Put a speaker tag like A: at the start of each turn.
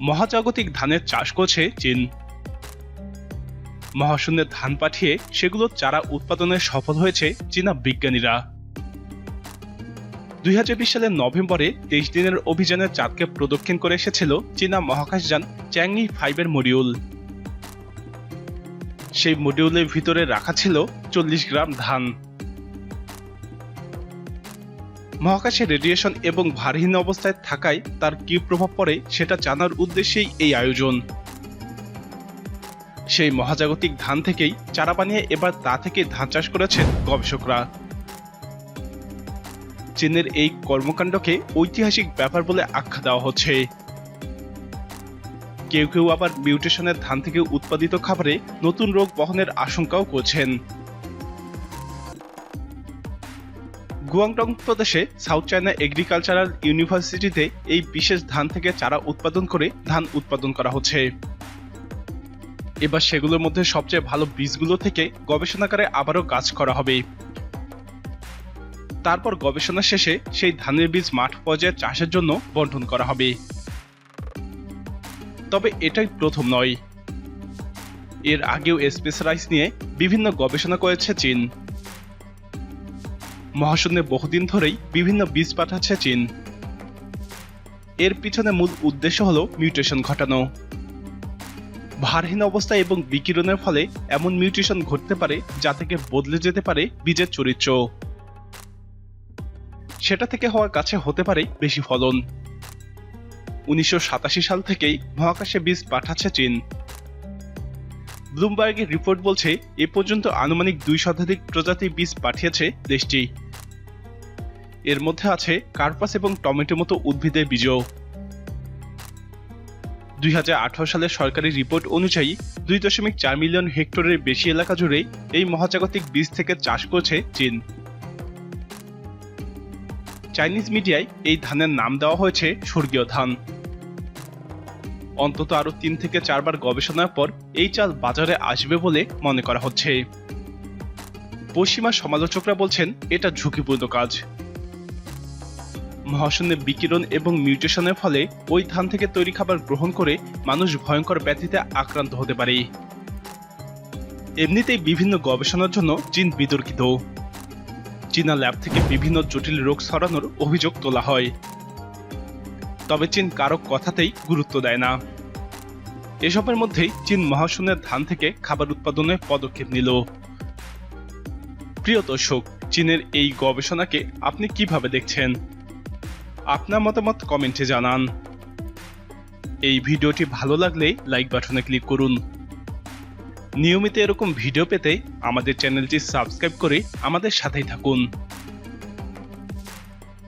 A: মহাজাগতিক ধানের চাষ করছে চীন। মহাশূন্যে ধান পাঠিয়ে সেগুলো চারা উৎপাদনে সফল হয়েছে চীনা বিজ্ঞানীরা। দুই হাজার বিশ সালের নভেম্বরে তেইশ দিনের অভিযানে চাঁদকে প্রদক্ষিণ করে এসেছিল চীনা মহাকাশযান চ্যাংই ফাইভের মডিউল। সেই মডিউলের ভিতরে রাখা ছিল চল্লিশ গ্রাম ধান। মহাকাশে রেডিয়েশন এবং ভারহীন অবস্থায় থাকায় তার কি প্রভাব পড়ে সেটা জানার উদ্দেশ্যেই এই আয়োজন। সেই মহাজাগতিক ধান থেকেই চারা বানিয়ে এবার তা থেকে ধান চাষ করেছেন গবেষকরা। চীনের এই কর্মকাণ্ডকে ঐতিহাসিক ব্যাপার বলে আখ্যা দেওয়া হচ্ছে। কেউ কেউ আবার মিউটেশনের ধান থেকে উৎপাদিত খাবারে নতুন রোগ বহনের আশঙ্কাও করছেন। গুয়াংডং প্রদেশে সাউথ চায়না এগ্রিকালচারাল ইউনিভার্সিটিতে এই বিশেষ ধান থেকে চারা উৎপাদন করে ধান উৎপাদন করা হচ্ছে। এবার সেগুলোর মধ্যে সবচেয়ে ভালো বীজগুলো থেকে গবেষণাগারে আবারও গাছ করা হবে। তারপর গবেষণা শেষে সেই ধানের বীজ মাঠ পর্যায়ে চাষের জন্য বন্টন করা হবে। তবে এটাই প্রথম নয়। এর আগেও স্পেস রাইস নিয়ে বিভিন্ন গবেষণা করেছে চীন। মহাশূন্যে বহুদিন ধরেই বিভিন্ন বীজ পাঠাচ্ছে চীন। এর পিছনে মূল উদ্দেশ্য হল মিউটেশন ঘটানো। ভারহীন অবস্থা এবং বিকিরণের ফলে এমন মিউটেশন ঘটতে পারে যা থেকে বদলে যেতে পারে বীজের চরিত্র। সেটা থেকে হওয়ার কাছে হতে পারে বেশি ফলন। উনিশশো সাতাশি সাল থেকেই মহাকাশে বীজ পাঠাচ্ছে চীন। ব্লুমবার্গের রিপোর্ট বলছে, এ পর্যন্ত আনুমানিক দুই শতাধিক প্রজাতির বীজ পাঠিয়েছে দেশটি। এর মধ্যে আছে কার্পাস এবং টমেটো মতো উদ্ভিদের বীজও। দুই সালের সরকারি রিপোর্ট অনুযায়ী দুই দশমিক চার মিলিয়ন হেক্টরের বেশি এলাকা জুড়ে এই মহাজাগতিক বীজ থেকে চাষ করছে চীন। চাইনিজ মিডিয়ায় এই ধানের নাম দেওয়া হয়েছে স্বর্গীয় ধান। অন্তত আরও তিন থেকে চারবার গবেষণার পর এই চাল বাজারে আসবে বলে মনে করা হচ্ছে। পশ্চিমা সমালোচকরা বলছেন, এটা ঝুঁকিপূর্ণ কাজ। মহাশূন্যে বিকিরণ এবং মিউটেশনের ফলে ওই ধান থেকে তৈরি খাবার গ্রহণ করে মানুষ ভয়ঙ্কর ব্যাধিতে আক্রান্ত হতে পারে। এমনিতেই বিভিন্ন গবেষণার জন্য চীন বিতর্কিত। চীনা ল্যাব থেকে বিভিন্ন জটিল রোগ ছড়ানোর অভিযোগ তোলা হয়। তবে চীন কারও কথাতেই গুরুত্ব দেয় না। এসবের মধ্যেই চীন মহাশূন্যের ধান থেকে খাবার উৎপাদনে পদক্ষেপ নিল। প্রিয় দর্শক, চীনের এই গবেষণাকে আপনি কীভাবে দেখছেন? আপনার মতামত কমেন্টে জানান। এই ভিডিওটি ভালো লাগলে লাইক বাটনে ক্লিক করুন। নিয়মিত এরকম ভিডিও পেতে আমাদের চ্যানেলটি সাবস্ক্রাইব করে আমাদের সাথেই থাকুন।